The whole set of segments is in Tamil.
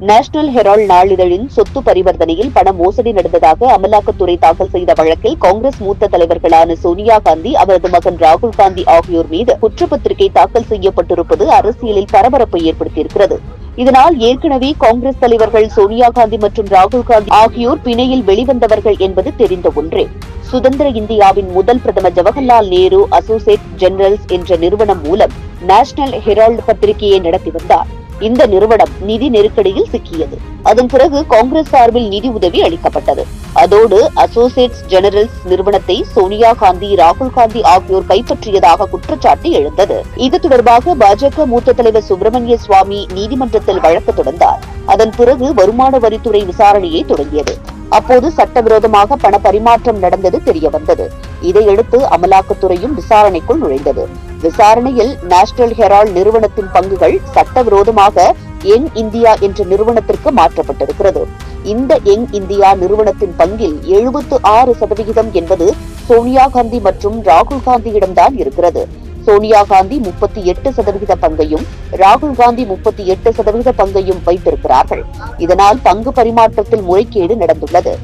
நேஷனல் ஹெரால்ட் நாளிதழின் சொத்து பரிவர்த்தனையில் பண மோசடி நடந்ததாக அமலாக்கத்துறை தாக்கல் செய்த வழக்கில் காங்கிரஸ் மூத்த தலைவர்களான சோனியா காந்தி அவரது மகன் ராகுல் காந்தி ஆகியோர் மீது குற்றப்பத்திரிகை தாக்கல் செய்யப்பட்டிருப்பது அரசியலில் பரபரப்பை ஏற்படுத்தியிருக்கிறது. இதனால் ஏற்கனவே காங்கிரஸ் தலைவர்கள் சோனியா காந்தி மற்றும் ராகுல் காந்தி ஆகியோர் பிணையில் வெளிவந்தவர்கள் என்பது தெரிந்த ஒன்றே. சுதந்திர இந்தியாவின் முதல் பிரதமர் ஜவஹர்லால் நேரு அசோசியேட் ஜெனரல்ஸ் என்ற நிறுவனம் மூலம் நேஷனல் ஹெரால்டு பத்திரிகையை நடத்தி வந்தார். இந்த நிறுவனம் நிதி நெருக்கடியில் சிக்கியது. அதன் பிறகு காங்கிரஸ் சார்பில் நிதி உதவி அளிக்கப்பட்டது. அதோடு அசோசியேட்ஸ் ஜெனரல்ஸ் நிறுவனத்தை சோனியா காந்தி ராகுல் காந்தி ஆகியோர் கைப்பற்றியதாக குற்றச்சாட்டு எழுந்தது. இது தொடர்பாக பாஜக மூத்த தலைவர் சுப்பிரமணிய சுவாமி நீதிமன்றத்தில் வழக்கு தொடர்ந்தார். அதன் பிறகு வருமான வரித்துறை விசாரணையை தொடங்கியது. அப்போது சட்டவிரோதமாக பண பரிமாற்றம் நடந்தது தெரியவந்தது. இதையடுத்து அமலாக்கத்துறையும் விசாரணைக்குள் நுழைந்தது. விசாரணையில் நேஷனல் ஹெரால்ட் நிறுவனத்தின் பங்குகள் சட்டவிரோதமாக எங் இந்தியா என்ற நிறுவனத்திற்கு மாற்றப்பட்டிருக்கிறது. இந்த எங் இந்தியா நிறுவனத்தின் பங்கில் எழுபத்து ஆறு சதவிகிதம் என்பது சோனியா காந்தி மற்றும் ராகுல் காந்தியிடம்தான் இருக்கிறது. சோனியா காந்தி முப்பத்தி எட்டு சதவிகித பங்கையும் ராகுல் காந்தி முப்பத்தி எட்டு சதவிகித பங்கையும் வைத்திருக்கிறார்கள். இதனால் பங்கு பரிமாற்றத்தில் முறைகேடு நடந்துள்ளது.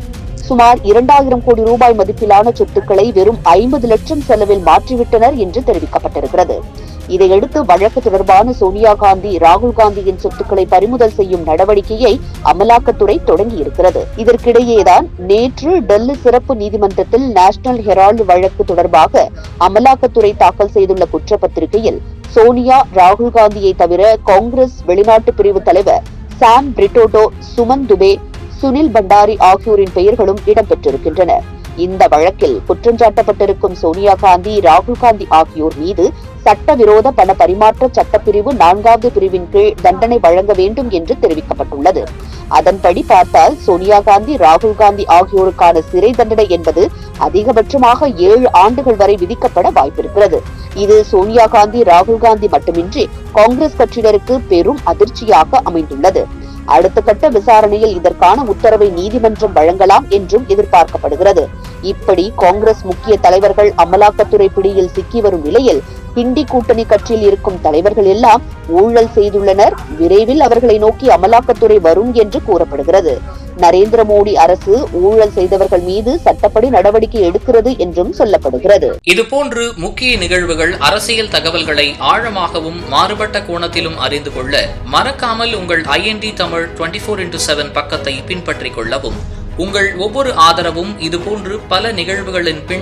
சுமார் இரண்டாயிரம் கோடி ரூபாய் மதிப்பிலான சொத்துக்களை வெறும் ஐம்பது லட்சம் செலவில் மாற்றிவிட்டனர் என்று தெரிவிக்கப்பட்டிருக்கிறது. இதையடுத்து வழக்கு தொடர்பான சோனியா காந்தி ராகுல் காந்தியின் சொத்துக்களை பறிமுதல் செய்யும் நடவடிக்கையை அமலாக்கத்துறை தொடங்கியிருக்கிறது. இதற்கிடையேதான் நேற்று டெல்லி சிறப்பு நீதிமன்றத்தில் நேஷனல் ஹெரால்டு வழக்கு தொடர்பாக அமலாக்கத்துறை தாக்கல் செய்துள்ள குற்றப்பத்திரிகையில் சோனியா ராகுல் காந்தியை தவிர காங்கிரஸ் வெளிநாட்டு பிரிவு தலைவர் சாம் பிரிட்டோட்டோ சுமன் துபே சுனில் பண்டாரி ஆகியோரின் பெயர்களும் இடம்பெற்றிருக்கின்றன. இந்த வழக்கில் குற்றஞ்சாட்டப்பட்டிருக்கும் சோனியா காந்தி ராகுல் காந்தி ஆகியோர் மீது சட்டவிரோத பண பரிமாற்ற சட்டப்பிரிவு நான்காவது பிரிவின் கீழ் தண்டனை வழங்க வேண்டும் என்று தெரிவிக்கப்பட்டுள்ளது. அதன்படி பார்த்தால் சோனியா காந்தி ராகுல் காந்தி ஆகியோருக்கான சிறை தண்டனை என்பது அதிகபட்சமாக ஏழு ஆண்டுகள் வரை விதிக்கப்பட வாய்ப்பிருக்கிறது. இது சோனியா காந்தி ராகுல் காந்தி மட்டுமின்றி காங்கிரஸ் கட்சியினருக்கு பெரும் அதிர்ச்சியாக அமைந்துள்ளது. அடுத்த கட்ட விசாரணையில் இதற்கான உத்தரவை நீதிமன்றம் வழங்கலாம் என்றும் எதிர்பார்க்கப்படுகிறது. இப்படி காங்கிரஸ் முக்கிய தலைவர்கள் அமலாக்கத்துறை பிடியில் சிக்கி வரும் நிலையில் பிண்டி கூட்டணி கட்சியில் இருக்கும் தலைவர்கள் எல்லாம் ஊழல் செய்துள்ளனர். விரைவில் அவர்களை நோக்கி அமலாக்கத்துறை வரும் என்று கூறப்படுகிறது. நரேந்திர மோடி அரசு ஊழல் செய்தவர்கள் மீது சட்டப்படி நடவடிக்கை எடுக்கிறது என்றும் சொல்லப்படுகிறது. இதுபோன்று முக்கிய நிகழ்வுகள் அரசியல் தகவல்களை ஆழமாகவும் மாறுபட்ட கோணத்திலும் அறிந்து கொள்ள மறக்காமல் உங்கள் IND Tamil twenty four into seven பக்கத்தை பின்பற்றிக் கொள்ளவும். உங்கள் ஒவ்வொரு ஆதரவும் இதுபோன்று பல நிகழ்வுகளின் பின்